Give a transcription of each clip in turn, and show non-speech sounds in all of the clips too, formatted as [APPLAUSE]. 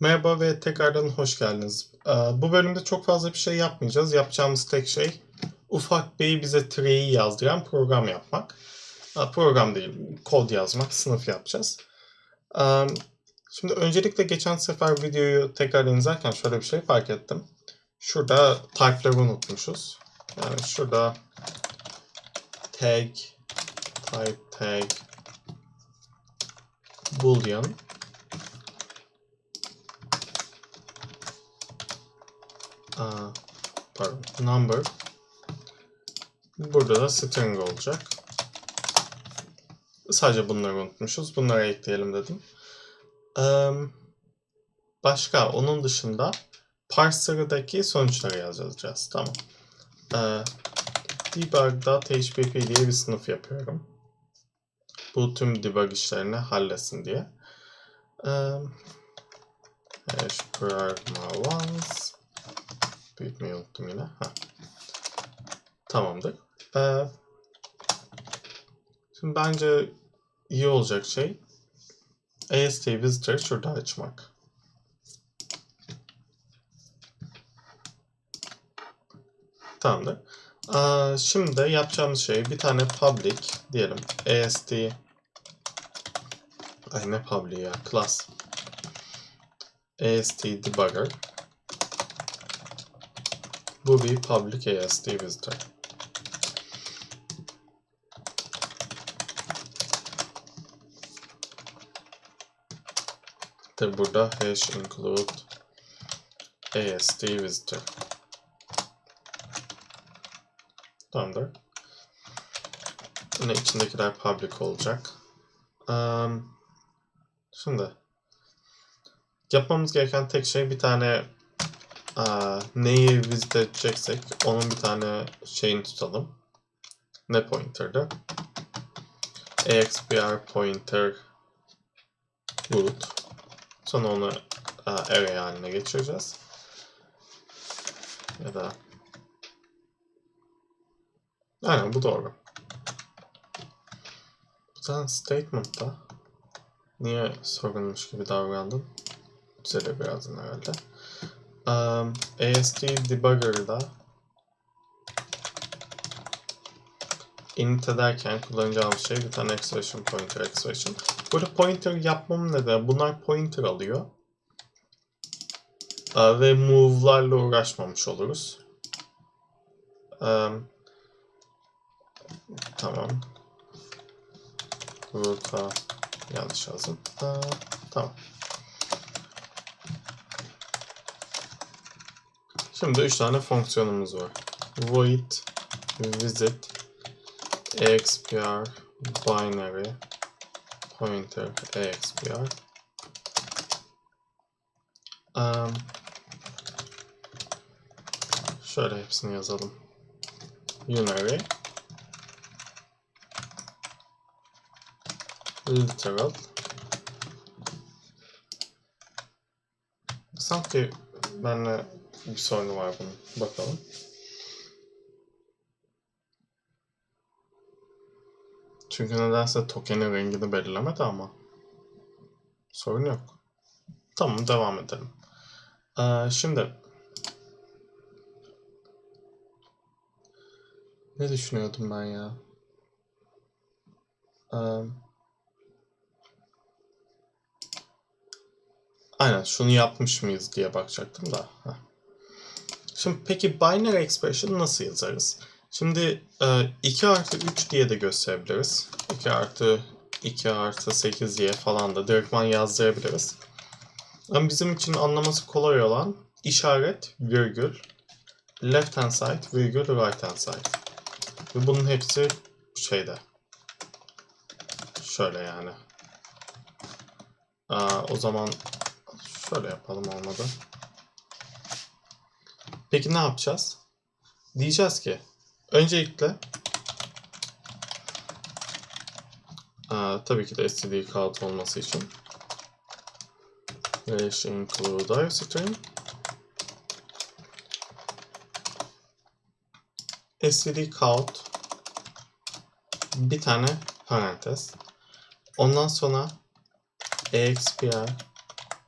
Merhaba ve tekrardan hoş geldiniz. Ee, Bu bölümde çok fazla bir şey yapmayacağız. Yapacağımız tek şey ufak bir bize tree'yi yazdıran program yapmak. Aa, Program değil, kod yazmak, sınıf yapacağız. Ee, Şimdi öncelikle geçen sefer videoyu tekrar izlerken şöyle bir şey fark ettim. Şurada type'ları unutmuşuz. Yani şurada tag, type tag, boolean Aa, pardon, number. Burada da string olacak. Sadece bunları unutmuşuz. Bunları ekleyelim dedim. Başka onun dışında parser'daki sonuçları yazacağız. Tamam. Eee debug.hpp diye bir sınıf yapıyorum. Bu tüm debug işlerini halletsin diye. Eee hash pragma once Büyütmeyi unuttum yine. Ha. Tamamdır. Ee, şimdi bence iyi olacak şey AST Visitor şurada açmak. Tamamdır. Ee, şimdi yapacağımız şey bir tane public diyelim AST ay ne public ya class AST debugger bu bir public AST visitor. Tabi burada hash include AST visitor. Tamamdır. Yine içindekiler public olacak. Um, şimdi yapmamız gereken tek şey bir tane Neyi visit edeceksek onun bir tane şeyini tutalım. Ne pointer'da? AXPR pointer root. Sonra onu aa, array haline geçireceğiz. Ya da Aynen bu doğru. Sen statement'ta niye sorunmuş gibi davrandın? Düzelir birazdan herhalde. Um, AST Debugger'da init ederken kullanacağımız şey bir tane expression pointer expression. Burada pointer yapmam nedeni bunlar pointer alıyor. Aa, ve move'larla uğraşmamış oluruz. Um, tamam. Root'a yanlış yazdım. Aa, tamam. Şimdi 3 tane fonksiyonumuz var. Void visit expr binary pointer expr um, şöyle hepsini yazalım. Unary literal sanki benle bir sorunu var bunun. Bakalım. Çünkü nedense tokenin rengini belirlemedi ama sorun yok. Tamam devam edelim. Ee, şimdi ne düşünüyordum ben ya? Ee, aynen şunu yapmış mıyız diye bakacaktım da. Heh. Şimdi peki binary expression nasıl yazarız? Şimdi 2 artı 3 diye de gösterebiliriz. 2 artı 2 artı 8 diye falan da direktman yazdırabiliriz. Ama bizim için anlaması kolay olan işaret, virgül, left hand side, virgül, right hand side. Ve bunun hepsi şeyde. Şöyle yani. Aa, o zaman şöyle yapalım olmadı. Peki ne yapacağız? Diyeceğiz ki öncelikle aa, tabii ki de std count olması için. Hash include string std count bir tane parantez. Ondan sonra expr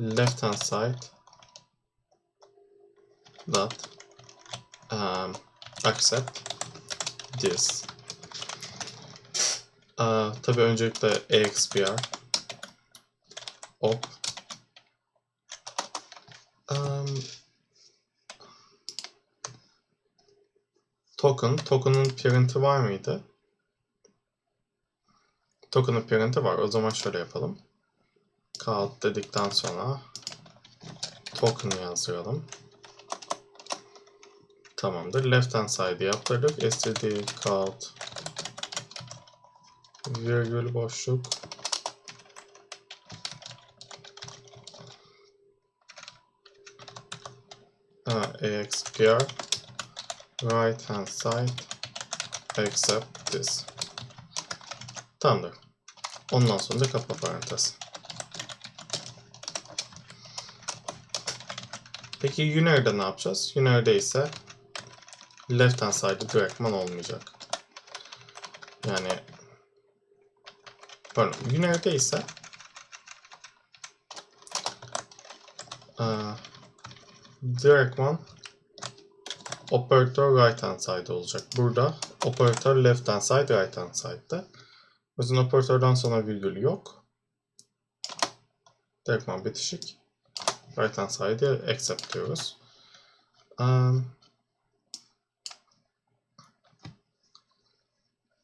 left hand side dot um, accept this. Aa, tabii öncelikle expr op um, token. Token'ın parent'i var mıydı? Token'ın parent'i var. O zaman şöyle yapalım. Count dedikten sonra token yazdıralım. Tamamdır. Left hand side yaptırdık. std count virgül boşluk ha, expr right hand side except this. Tamamdır. Ondan sonra da kapa parantez. Peki Uner'de ne yapacağız? Uner'de ise left hand side'ı direktman olmayacak. Yani pardon Uner'de ise aa, direktman operatör right hand side olacak. Burada operatör left hand side right hand side'da. O yüzden operatörden sonra virgül yok. Direktman bitişik. Right hand side'e accept diyoruz. Um,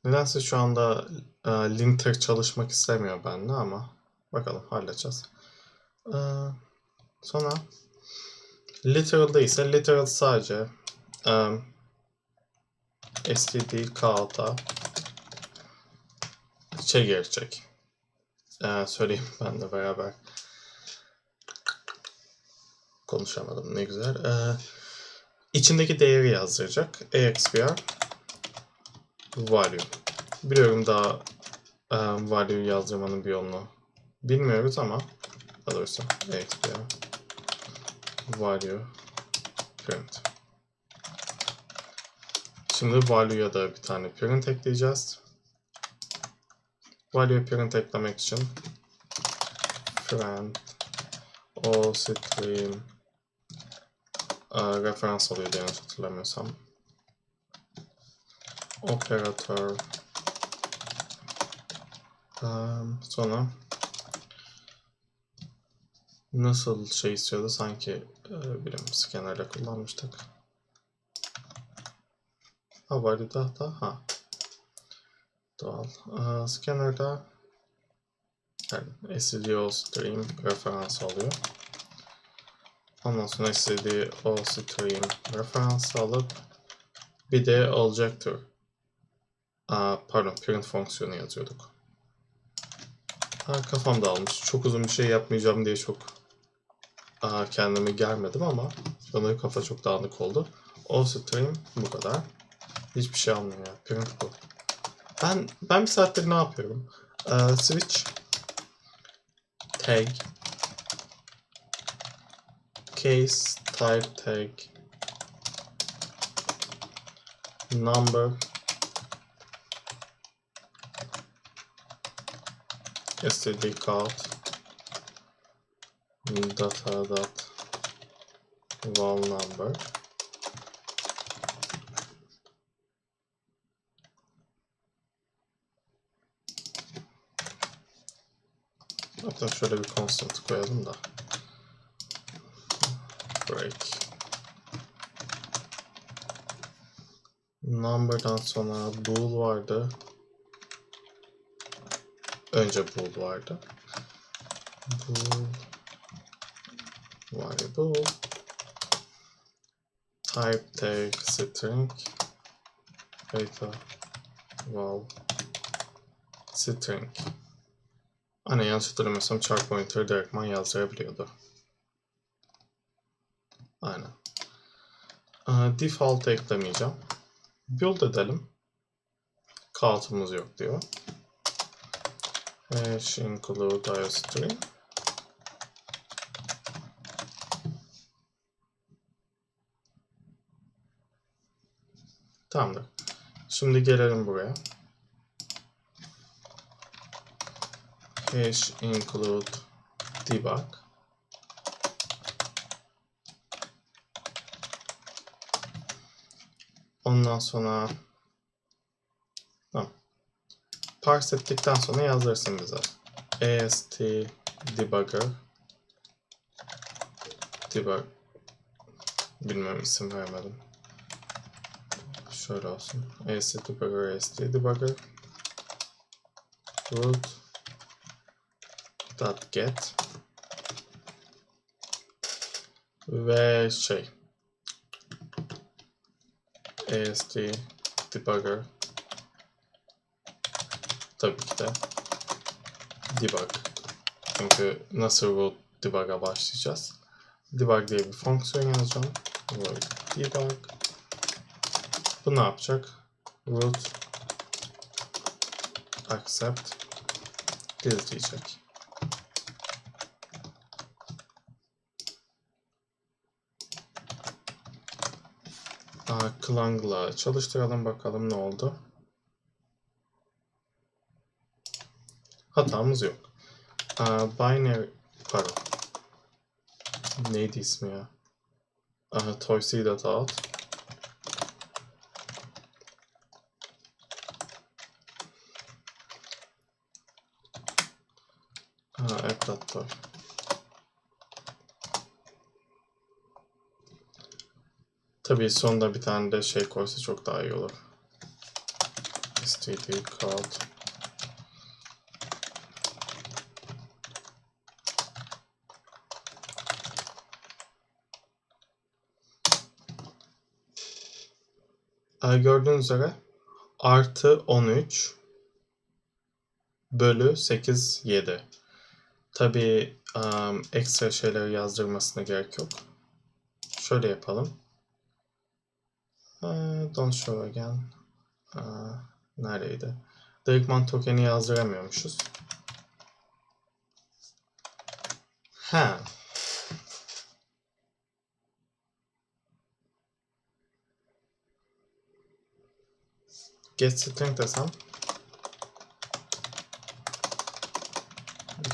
nedense şu anda e, linter çalışmak istemiyor bende ama bakalım halledeceğiz. E, sonra literal'da ise literal sadece um, std count'a şey gelecek. E, söyleyeyim [LAUGHS] ben de beraber konuşamadım ne güzel. Ee, içindeki değeri yazdıracak. expr value. Biliyorum daha e, value yazdırmanın bir yolunu bilmiyoruz ama daha doğrusu value print. Şimdi value'ya da bir tane print ekleyeceğiz. Value print eklemek için print o stream e, referans alıyordu yanlış hatırlamıyorsam. Operatör sonra nasıl şey istiyordu sanki e, bilim scanner'la kullanmıştık. Ha vardı da da ha doğal. E, scanner'da yani SDO stream referans alıyor. Ondan sonra istediği o stream referans alıp bir de alacaktır. Aa, pardon print fonksiyonu yazıyorduk. Ha, kafam dağılmış. Çok uzun bir şey yapmayacağım diye çok aa, kendimi germedim ama sanırım kafa çok dağınık oldu. O stream bu kadar. Hiçbir şey almıyor ya. Print bu. Ben ben bir saattir ne yapıyorum? Ee, switch tag case type tag number std card data dot val number Hatta şöyle bir constant koyalım da break. Number'dan sonra bool vardı. Önce bool vardı. Bool variable type tag string data val string Hani yanlış hatırlamıyorsam char pointer direktman yazdırabiliyordu. Aynen. Ee, default eklemeyeceğim. Build edelim. Count'umuz yok diyor which include IS3. Tamamdır. Şimdi gelelim buraya. Hash include debug. Ondan sonra Parse ettikten sonra yazdırsın bize. AST debugger. Debug. Bilmem isim vermedim. Şöyle olsun. AST debugger AST debugger. Root dot get. Ve şey. AST debugger tabii ki de. Debug. Çünkü nasıl root debug'a başlayacağız? Debug diye bir fonksiyon yazacağım. Void debug. Bu ne yapacak? Root accept this diyecek Klang'la çalıştıralım bakalım ne oldu. Hatamız yok. Aa, binary pardon. Neydi ismi ya? Aha, toyc.out Ha, app.toy. Tabii sonunda bir tane de şey koysa çok daha iyi olur. std cloud Gördüğünüz üzere artı 13 bölü 8 7. Tabii um, ekstra şeyleri yazdırmasına gerek yok. Şöyle yapalım. Uh, don't show again. Uh, neredeydi? Direktman token'i yazdıramıyormuşuz. Ha. Get string desem.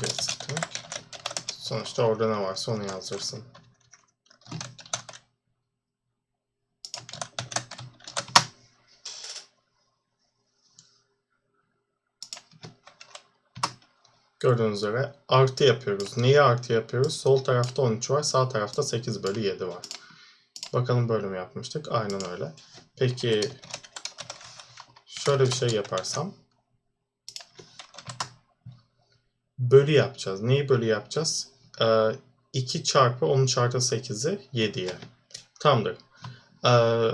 Get string. Sonuçta orada ne varsa onu yazdırsın. Gördüğünüz üzere artı yapıyoruz. Niye artı yapıyoruz? Sol tarafta 13 var, sağ tarafta 8 bölü 7 var. Bakalım böyle mi yapmıştık? Aynen öyle. Peki şöyle bir şey yaparsam bölü yapacağız. Neyi bölü yapacağız? Ee, 2 çarpı 13 artı 8'i 7'ye. Tamamdır. Ee,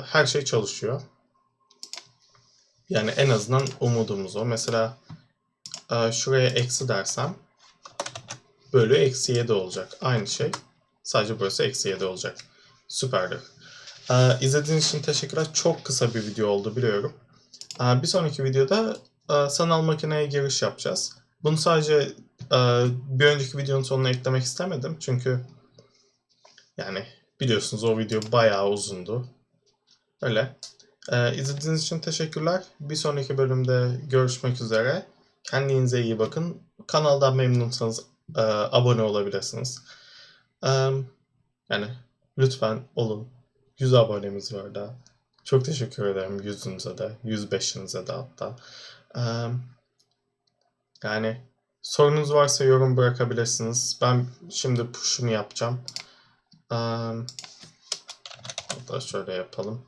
her şey çalışıyor. Yani en azından umudumuz o. Mesela e, şuraya eksi dersem bölü eksi 7 olacak. Aynı şey. Sadece burası eksi 7 olacak. Süperdir. Ee, izlediğiniz için teşekkürler. Çok kısa bir video oldu biliyorum. Ee, bir sonraki videoda e, sanal makineye giriş yapacağız. Bunu sadece e, bir önceki videonun sonuna eklemek istemedim. Çünkü yani biliyorsunuz o video bayağı uzundu. Öyle. Ee, izlediğiniz için teşekkürler. Bir sonraki bölümde görüşmek üzere. Kendinize iyi bakın. Kanaldan memnunsanız e, abone olabilirsiniz. E, yani lütfen olun. 100 abonemiz var daha. Çok teşekkür ederim yüzünüze de, 105'inize de hatta. Yani sorunuz varsa yorum bırakabilirsiniz. Ben şimdi push'umu yapacağım. Hatta şöyle yapalım.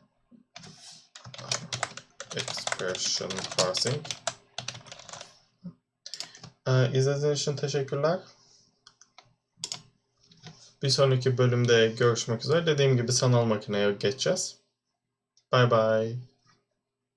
Expression parsing. Ee, izlediğiniz için teşekkürler. Bir sonraki bölümde görüşmek üzere. Dediğim gibi sanal makineye geçeceğiz. Bye bye.